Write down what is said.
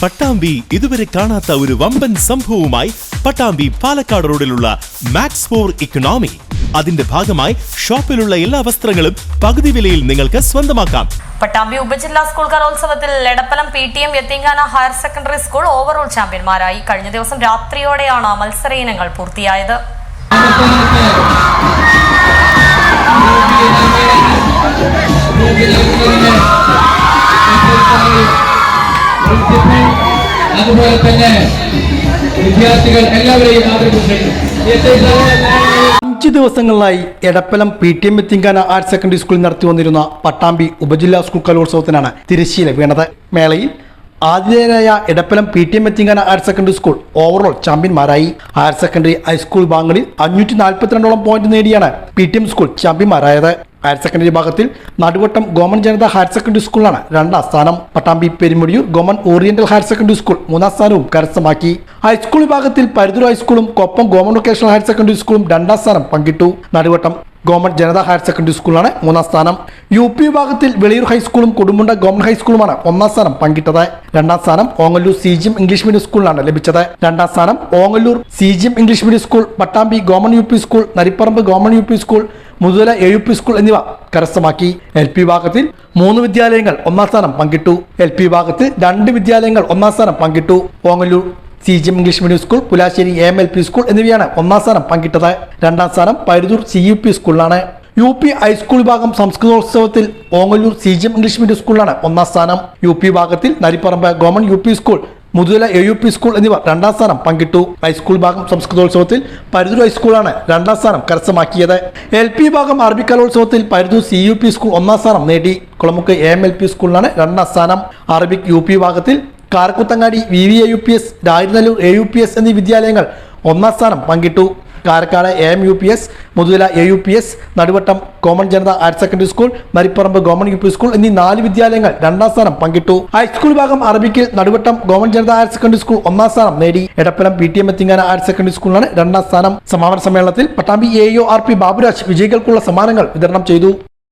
പട്ടാമ്പി ഇതുവരെ കാണാത്ത ഒരു വമ്പൻ സംഭവവുമായി പട്ടാമ്പി പാലക്കാട് റോഡിലുള്ള മാക്സ് ഫോർ ഇക്കണോമി അതിന്റെ ഭാഗമായി ഷോപ്പിലുള്ള എല്ലാ വസ്ത്രങ്ങളും പകുതി വിലയിൽ നിങ്ങൾക്ക് സ്വന്തമാക്കാം. പട്ടാമ്പി ഉപജില്ലാ സ്കൂൾ കലോത്സവത്തിൽ Edappalam P T M Yatheemkhana higher secondary school overall ചാമ്പ്യന്മാരായി. കഴിഞ്ഞ ദിവസം രാത്രിയോടെയാണ് മത്സര ഇനങ്ങൾ പൂർത്തിയായത് പ്രിൻസിപ്പൽ അതുപോലെ തന്നെ വിദ്യാർത്ഥികൾ എല്ലാവരെയും ആദരിക്കുന്നു അഞ്ച് ദിവസങ്ങളിലായി Edappalam P T M Yatheemkhana higher secondary സ്കൂളിൽ നടത്തി വന്നിരുന്ന പട്ടാമ്പി ഉപജില്ലാ സ്കൂൾ കലോത്സവത്തിനാണ് തിരശ്ശീല വീണത്. മേളയിൽ ആതിഥേയരായ Edappalam P T M Yatheemkhana higher secondary school overall ചാമ്പ്യന്മാരായി. Higher secondary high school ഭാഗങ്ങളിൽ അഞ്ഞൂറ്റി നാൽപ്പത്തിരണ്ടോളം പോയിന്റ് നേടിയാണ് പി ടി എം സ്കൂൾ ചാമ്പ്യന്മാരായത്. ഹയർ സെക്കൻഡറി വിഭാഗത്തിൽ Naduvattam government Janata higher secondary സ്കൂളാണ് രണ്ടാം സ്ഥാനം. Pattambi Perumudiyoor government oriental higher secondary school മൂന്നാം സ്ഥാനവും കരസ്ഥമാക്കി. ഹൈസ്കൂൾ വിഭാഗത്തിൽ Paruthur ഹൈസ്കൂളും Koppam government vocational higher secondary സ്കൂളും രണ്ടാം സ്ഥാനം പങ്കിട്ടു. Naduvattam government Janata higher secondary സ്കൂളാണ് മൂന്നാം സ്ഥാനം. യു പി വിഭാഗത്തിൽ വെളിയൂർ ഹൈസ്കൂളും കൊടുമുണ്ട ഗവൺമെന്റ് ഹൈസ്കൂളുമാണ് ഒന്നാം സ്ഥാനം പങ്കിട്ടത്. രണ്ടാം സ്ഥാനം Ongallur C G M English medium സ്കൂളിലാണ് ലഭിച്ചത്. രണ്ടാം സ്ഥാനം Ongallur C G M English medium school Pattambi government U P school Naripparamba government U P school Muthula A U P school എന്നിവ കരസ്ഥമാക്കി. എൽ പി വിഭാഗത്തിൽ മൂന്ന് വിദ്യാലയങ്ങൾ ഒന്നാം സ്ഥാനം പങ്കിട്ടു. എൽ പി വിഭാഗത്തിൽ രണ്ട് വിദ്യാലയങ്ങൾ ഒന്നാം സ്ഥാനം പങ്കിട്ടു. Ongallur C G M English medium school Pulasseri M L P school എന്നിവയാണ് ഒന്നാം സ്ഥാനം പങ്കിട്ടത്. രണ്ടാം സ്ഥാനം പരുതൂർ സി യു പി സ്കൂളിലാണ്. യു പി ഹൈസ്കൂൾ വിഭാഗം സംസ്കൃതോത്സവത്തിൽ Ongallur C G M English medium സ്കൂളിലാണ് ഒന്നാം സ്ഥാനം. യു പി വിഭാഗത്തിൽ Naripparamba government U P school Muthula A U P school എന്നിവ രണ്ടാം സ്ഥാനം പങ്കിട്ടു. ഹൈസ്കൂൾ ഭാഗം സംസ്കൃതോത്സവത്തിൽ പരുതൂർ ഹൈസ്കൂളാണ് രണ്ടാം സ്ഥാനം കരസ്ഥമാക്കിയത്. എൽ പി ഭാഗം അറബി കലോത്സവത്തിൽ Paruthur C U P school ഒന്നാം സ്ഥാനം നേടി. Kulamukku A M L P സ്കൂളിലാണ് രണ്ടാം സ്ഥാനം. അറബിക് യു പി ഭാഗത്തിൽ Karakkuthangadi V V A U P S Rajanallur A U P S എന്നീ വിദ്യാലയങ്ങൾ ഒന്നാം സ്ഥാനം പങ്കിട്ടു. Karakkad A M U P S Muthula A U P S Naduvattam common Janata higher secondary school Maripparamba government U P school എന്നീ നാല് വിദ്യാലയങ്ങൾ രണ്ടാം സ്ഥാനം പങ്കിട്ടു. ഹൈസ്കൂൾ വിഭാഗം അറബിക്കിൽ Naduvattam government Janata higher secondary school ഒന്നാം സ്ഥാനം നേടി. Edappalam P T M Yatheemkhana higher secondary സ്കൂളിലാണ് രണ്ടാം സ്ഥാനം. സമാപന സമ്മേളനത്തിൽ Pattambi A O R P Baburaj വിജയികൾക്കുള്ള സമ്മാനങ്ങൾ വിതരണം ചെയ്തു.